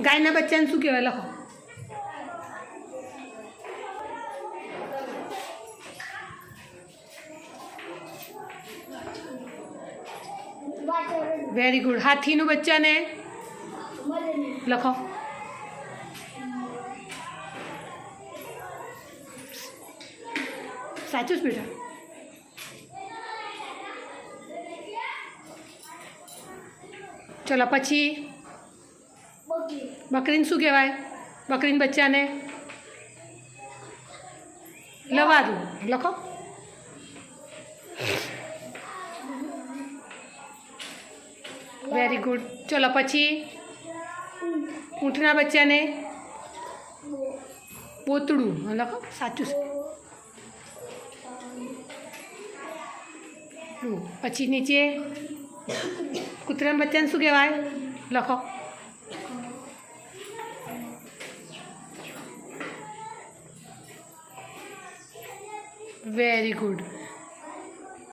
ગાયના બચ્ચાને શું કહેવાય? લખો. વેરી ગુડ હાથીનું બચ્ચાને? લખો. સાચું જ બેટા. ચલો, પછી બકરીને શું કહેવાય? બકરીને બચ્ચાને લવાદું. લખો. વેરી ગુડ ચલો પછી ઊંટના બચ્ચાને પોતળું લખો. સાચું પછી નીચે કૂતરાના બચ્ચાને શું કહેવાય? લખો. Very good